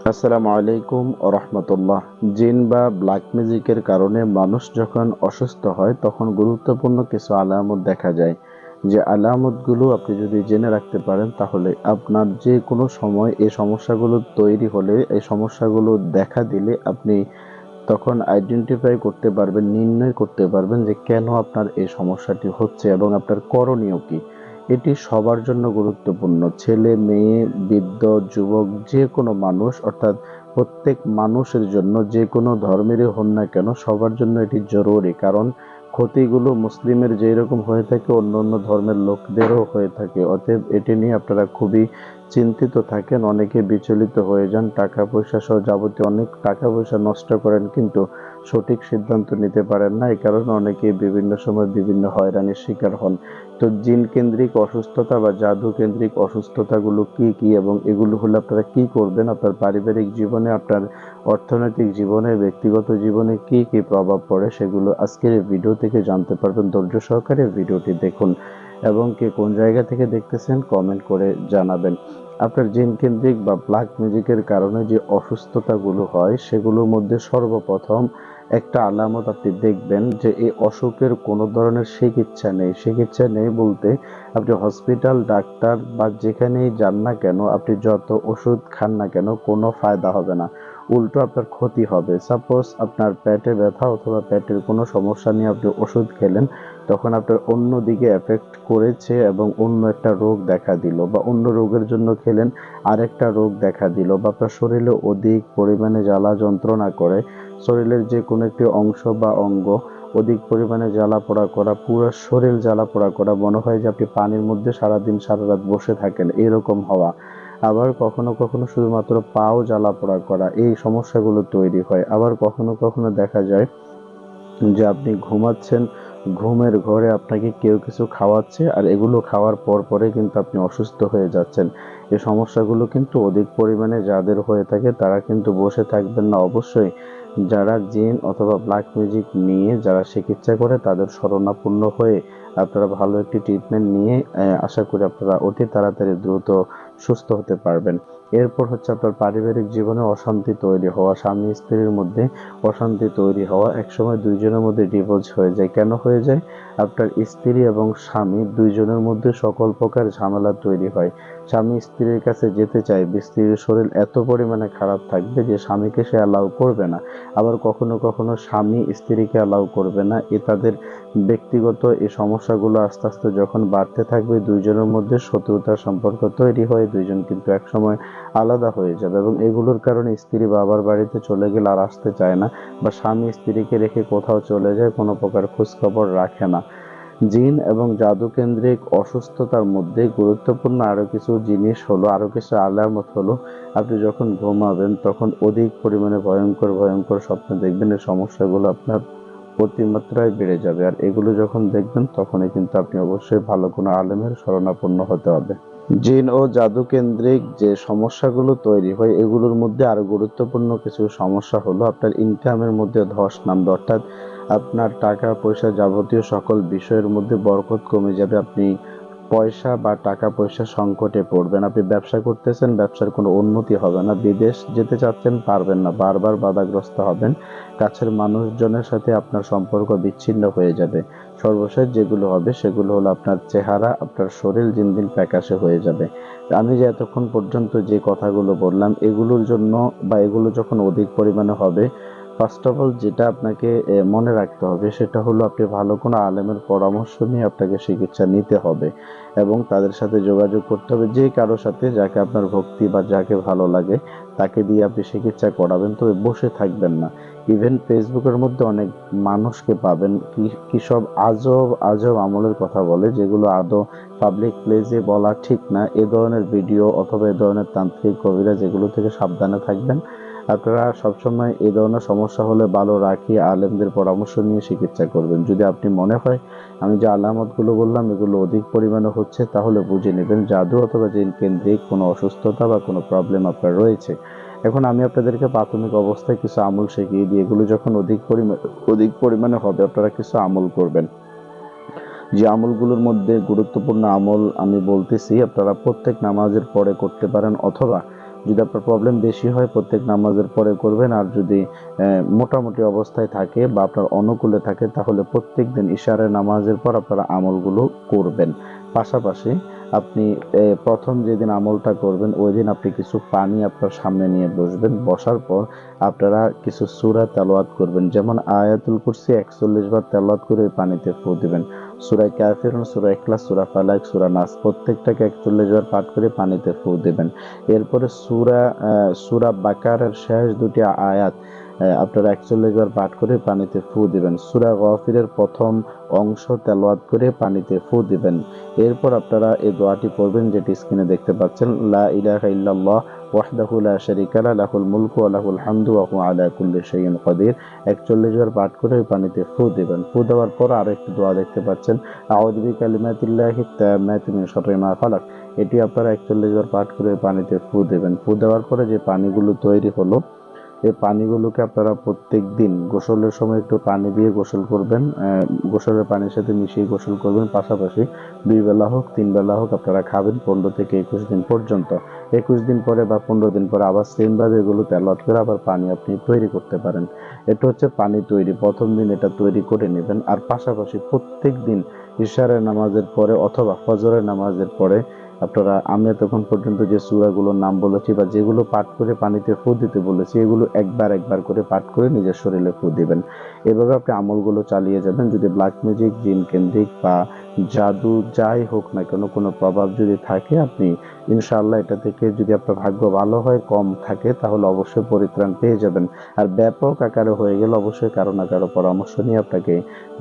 আসসালামু আলাইকুম রহমতুল্লাহ। জিন বা ব্ল্যাক ম্যাজিকের কারণে মানুষ যখন অসুস্থ হয়, তখন গুরুত্বপূর্ণ কিছু আলামত দেখা যায়। যে আলামতগুলো আপনি যদি জেনে রাখতে পারেন, তাহলে আপনার যে কোনো সময় এই সমস্যাগুলো তৈরি হলে, এই সমস্যাগুলো দেখা দিলে আপনি তখন আইডেন্টিফাই করতে পারবেন, নির্ণয় করতে পারবেন যে কেন আপনার এই সমস্যাটি হচ্ছে এবং আপনার করণীয় কী। এটি সবার জন্য গুরুত্বপূর্ণ। ছেলে, মেয়ে, বৃদ্ধ, যুবক, যে কোনো মানুষ, অর্থাৎ প্রত্যেক মানুষের জন্য, যে কোনো ধর্মেরই হন না কেন, সবার জন্য এটি জরুরি। কারণ ক্ষতিগুলো মুসলিমের যেই রকম হয়ে থাকে, অন্য অন্য ধর্মের লোকদেরও হয়ে থাকে। অতএব এটি নিয়ে আপনারা খুবই চিন্তিত থাকেন, অনেকে বিচলিত হয়ে যান টাকা পয়সা সহ যাবতীয় অনেক টাকা পয়সা নষ্ট করেন, কিন্তু সঠিক সিদ্ধান্ত নিতে পারেন না, এই কারণে অনেকে বিভিন্ন সময় বিভিন্ন হয়রানির শিকার হন। তো জিন কেন্দ্রিক অসুস্থতা বা জাদু কেন্দ্রিক অসুস্থতাগুলো কি কি এবং এগুলো হলে আপনারা কি করবেন? আপনার পারিবারিক জীবনে, আপনার অর্থনৈতিক জীবনে, ব্যক্তিগত জীবনে কি কি প্রভাব পড়ে সেগুলো আজকের ভিডিও থেকে জানতে পারবেন। ধৈর্য সহকারে ভিডিওটি দেখুন এবং কে কোন জায়গা থেকে দেখতেছেন কমেন্ট করে জানাবেন। আপনার জিন কেন্দ্রিক বা ব্ল্যাক মিউজিকের কারণে যে অসুস্থতাগুলো হয়, সেগুলোর মধ্যে সর্বপ্রথম একটা আলামত আপনি দেখবেন যে এই অসুখের কোনো ধরনের চিকিৎসা নেই। চিকিৎসা নেই বলতে আপনি হসপিটাল ডাক্তার বা যেখানেই যান না কেন, আপনি যত ওষুধ খান না কেন, কোনো ফায়দা হবে না। উল্টো আপনার ক্ষতি হবে। সাপোজ আপনার পেটে ব্যথা অথবা পেটের কোনো সমস্যা নিয়ে আপনি ওষুধ খেলেন, তখন আপনার অন্য দিকে এফেক্ট করেছে এবং অন্য একটা রোগ দেখা দিল বা অন্য রোগের জন্য খেলেন, আরেকটা রোগ দেখা দিল বা আপনার শরীরে অধিক পরিমাণে জ্বালা যন্ত্রণা করে, শরীরের যে কোনো একটি অংশ বা অঙ্গ অধিক পরিমাণে জ্বালা পোড়া করা, পুরো শরীর জ্বালা পোড়া করা, মনে হয় যে আপনি পানির মধ্যে সারাদিন সারা রাত বসে থাকেন, এরকম হওয়া। আবার কখনো কখনো শুধুমাত্র পাও জ্বালা পোড়া করা, এই সমস্যাগুলো তৈরি হয়। আবার কখনো কখনো দেখা যায় যে আপনি ঘুমাচ্ছেন, ঘুমের ঘরে আপনাকে কেউ কিছু খাওয়াচ্ছে আর এগুলো খাওয়ার পর পরে কিন্তু আপনি অসুস্থ হয়ে যাচ্ছেন। এই সমস্যাগুলো কিন্তু অধিক পরিমাণে যাদের হয়ে থাকে তারা কিন্তু বসে থাকবেন না। অবশ্যই যারা জিন অথবা ব্ল্যাক মিউজিক নিয়ে যারা চিকিৎসা করে তাদের শরণাপন্ন হয়ে আপনারা ভালো একটি ট্রিটমেন্ট নিয়ে আশা করি আপনারা অতি তাড়াতাড়ি দ্রুত সুস্থ হতে পারবেন। এরপর হচ্ছে আপনার পারিবারিক জীবনে অশান্তি তৈরি হওয়া, স্বামী স্ত্রীর মধ্যে অশান্তি তৈরি হওয়া, একসময় দুইজনের মধ্যে ডিভোর্স হয়ে যায়। কেন হয়ে যায়? আপনার স্ত্রী এবং স্বামী দুইজনের মধ্যে সকল প্রকার ঝামেলা তৈরি হয়। স্বামী স্ত্রীর কাছে যেতে চায়, স্ত্রীর শরীর এত পরিমাণে খারাপ থাকবে যে স্বামীকে সে অ্যালাউ করবে না। আবার কখনো কখনো স্বামী স্ত্রীকে অ্যালাউ করবে না। এ তাদের ব্যক্তিগত এই সমস্যাগুলো আস্তে আস্তে যখন বাড়তে থাকবে, দুইজনের মধ্যে শত্রুতার সম্পর্ক তৈরি হয়, দুইজন কিন্তু একসময় আলাদা হয়ে যাবে এবং এগুলোর কারণে স্ত্রী বাবার বাড়িতে চলে গেলে আর আসতে চায় না বা স্বামী স্ত্রীকে রেখে কোথাও চলে যায় কোনো প্রকার খোঁজখবর রাখে না। জিন এবং জাদু কেন্দ্রিক অসুস্থতার মধ্যে গুরুত্বপূর্ণ আরও কিছু জিনিস হলো আরও কিছু আলামত হলো। আপনি যখন ঘুমাবেন, তখন অধিক পরিমাণে ভয়ঙ্কর ভয়ঙ্কর স্বপ্ন দেখবেন এই সমস্যাগুলো আপনার অতিমাত্রায় বেড়ে যাবে। আর এগুলো যখন দেখবেন, তখনই কিন্তু আপনি অবশ্যই ভালো কোনো আলেমের শরণাপন্ন হতে হবে। জিন ও জাদু কেন্দ্রিক যে সমস্যাগুলো তৈরি হয়, এগুলোর মধ্যে আরও গুরুত্বপূর্ণ কিছু সমস্যা হলো আপনার ইনকামের মধ্যে ধস নামবে। অর্থাৎ আপনার টাকা পয়সা যাবতীয় সকল বিষয়ের মধ্যে বরকত কমে যাবে। আপনি পয়সা বা টাকা পয়সা সংকটে পড়বেন। আপনি ব্যবসা করতেছেন, ব্যবসার কোনো উন্নতি হবে না। বিদেশ যেতে চাচ্ছেন, পারবেন না। বারবার বাধাগ্রস্ত হবেন। কাছের মানুষজনের সাথে আপনার সম্পর্ক বিচ্ছিন্ন হয়ে যাবে। সর্বশেষ যেগুলো হবে, সেগুলো হলো আপনার চেহারা, আপনার শরীর দিন দিন প্যাকাশে হয়ে যাবে। আমি যে এতক্ষণ পর্যন্ত যে কথাগুলো বললাম, এগুলোর জন্য বা এগুলো যখন অধিক পরিমাণে হবে ফার্স্ট অফ অল যেটা আপনাকে মনে রাখতে হবে, সেটা হলো আপনি ভালো কোনো আলেমের পরামর্শ নিয়ে আপনাকে চিকিৎসা নিতে হবে এবং তাদের সাথে যোগাযোগ করতে হবে, যে কারও সাথে যাকে আপনার ভক্তি বা যাকে ভালো লাগে, তাকে দিয়ে আপনি চিকিৎসা করাবেন। তবে বসে থাকবেন না। ইভেন ফেসবুকের মধ্যে অনেক মানুষকে পাবেন, কি সব আজব আজব আমলের কথা বলে, যেগুলো আদৌ পাবলিক প্লেসে বলা ঠিক না। এ ধরনের ভিডিও অথবা এ ধরনের তান্ত্রিক কবিরা যেগুলো থেকে সাবধানে থাকবেন। আপনারা সবসময় এই ধরনের সমস্যা হলে ভালো রাখি আলেমদের পরামর্শ নিয়ে চিকিৎসা করবেন। যদি আপনি মনে হয়, আমি যে আলামতগুলো বললাম, এগুলো অধিক পরিমাণে হচ্ছে, তাহলে বুঝে নেবেন জাদু অথবা জিন কেন্দ্রিক কোনো অসুস্থতা বা কোনো প্রবলেম আপনার রয়েছে। এখন আমি আপনাদেরকে প্রাথমিক অবস্থায় কিছু আমল শিখিয়ে দিই। এগুলো যখন অধিক পরিমাণ অধিক পরিমাণে হবে, আপনারা কিছু আমল করবেন। যে আমলগুলোর মধ্যে গুরুত্বপূর্ণ আমল আমি বলতেছি, আপনারা প্রত্যেক নামাজের পরে করতে পারেন অথবা যদি আপনার প্রবলেম বেশি হয়, প্রত্যেক নামাজের পরে করবেন। আর যদি মোটামুটি অবস্থায় থাকে বা আপনার অনুকূলে থাকে, তাহলে প্রত্যেক দিন ইশারের নামাজের পর আপনারা আমলগুলো করবেন। পাশাপাশি আপনি প্রথম যেদিন আমলটা করবেন, ওই দিন আপনি কিছু পানি আপনার সামনে নিয়ে বসবেন। বসার পর আপনারা কিছু সুরা তেলাওয়াত করবেন। যেমন আয়াতুল কুরসি একচল্লিশ বার তেলাওয়াত করে ওই পানিতে ফু দিবেন। সূরা কাফিরুন সুরা ইখলাস সুরা ফালাক সুরা নাস, প্রত্যেকটাকে একচল্লিশ বার পাঠ করে পানিতে ফু দেবেন। এরপরে সুরা সুরা বাকারের শেষ দুটি আয়াত। আপনারা একচল্লিশ বার পাঠ করে পানিতে ফু দিবেন। সুরা গফিরের প্রথম অংশ তেলাওয়াত করে পানিতে ফু দিবেন। এরপর আপনারা এই দোয়াটি পড়বেন যেটি স্ক্রিনে দেখতে পাচ্ছেন। লা ইলাহা ইল্লাল্লাহ লাহুল মুলকু ওয়া লাহুল হামদু ওয়া আলা কুল্লি শাইইন কাদির 41 বার পাঠ করে ওই পানিতে ফু দিবেন। ফু দেওয়ার পর আরও একটি দোয়া দেখতে পাচ্ছেন। আউযু বিকালিমাতিল্লাহি তাম্মাতি মিন শাররি মা ফালাক এটি আপনারা 41 বার পাঠ করে পানিতে ফু দিবেন। ফু দেওয়ার পরে যে পানিগুলো তৈরি হলো এই পানিগুলোকে আপনারা প্রত্যেক দিন গোসলের সময় একটু পানি দিয়ে গোসল করবেন গোসলের পানির সাথে মিশিয়ে গোসল করবেন, পাশাপাশি দুই বেলা হোক, তিন বেলা হোক আপনারা খাবেন পনেরো থেকে একুশ দিন পর্যন্ত। একুশ দিন পরে বা পনেরো দিন পরে আবার সেম ভাবে এগুলো তেলাওয়াত করে আবার পানি আপনি তৈরি করতে পারেন। এটা হচ্ছে পানি তৈরি, প্রথম দিন এটা তৈরি করে নেবেন। আর পাশাপাশি প্রত্যেক দিন ইশারের নামাজের পরে অথবা ফজরের নামাজের পরে আপনারা আমি এতক্ষণ পর্যন্ত যে সূরাগুলোর নাম বলেছি বা যেগুলো পাঠ করে পানিতে ফু দিতে বলেছি, এগুলো একবার একবার করে পাঠ করে নিজের শরীরে ফু দিবেন। এভাবে আপনি আমলগুলো চালিয়ে যাবেন। যদি ব্ল্যাক ম্যাজিক জিন কেন্দ্রিক বা জাদু যাই হোক না কেন, কোনো প্রভাব যদি থাকে, আপনি ইনশাআল্লাহ এটা থেকে যদি আপনার ভাগ্য ভালো হয়, কম থাকে, তাহলে অবশ্যই পরিত্রাণ পেয়ে যাবেন। আর ব্যাপক আকারে হয়ে গেলে অবশ্যই কারও না কারও পরামর্শ নিয়ে আপনাকে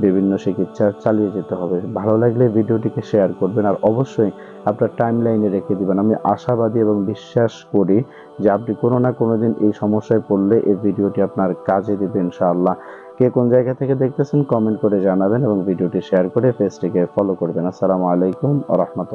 বিভিন্ন চিকিৎসা চালিয়ে যেতে হবে। ভালো লাগলে ভিডিওটিকে শেয়ার করবেন আর অবশ্যই আপনার টাইম লাইনে রেখে দিবেন। আমি আশাবাদী এবং বিশ্বাস করি যে আপনি কোনো না কোনো দিন এই সমস্যায় পড়লে এই ভিডিওটি আপনার কাজে দেবে ইনশাআল্লাহ। কে কোন জায়গা থেকে দেখতেছেন কমেন্ট করে জানাবেন এবং ভিডিওটি শেয়ার করে পেজটিকে ফলো করবেন। আসসালামু আলাইকুম রহমতুল্লাহ।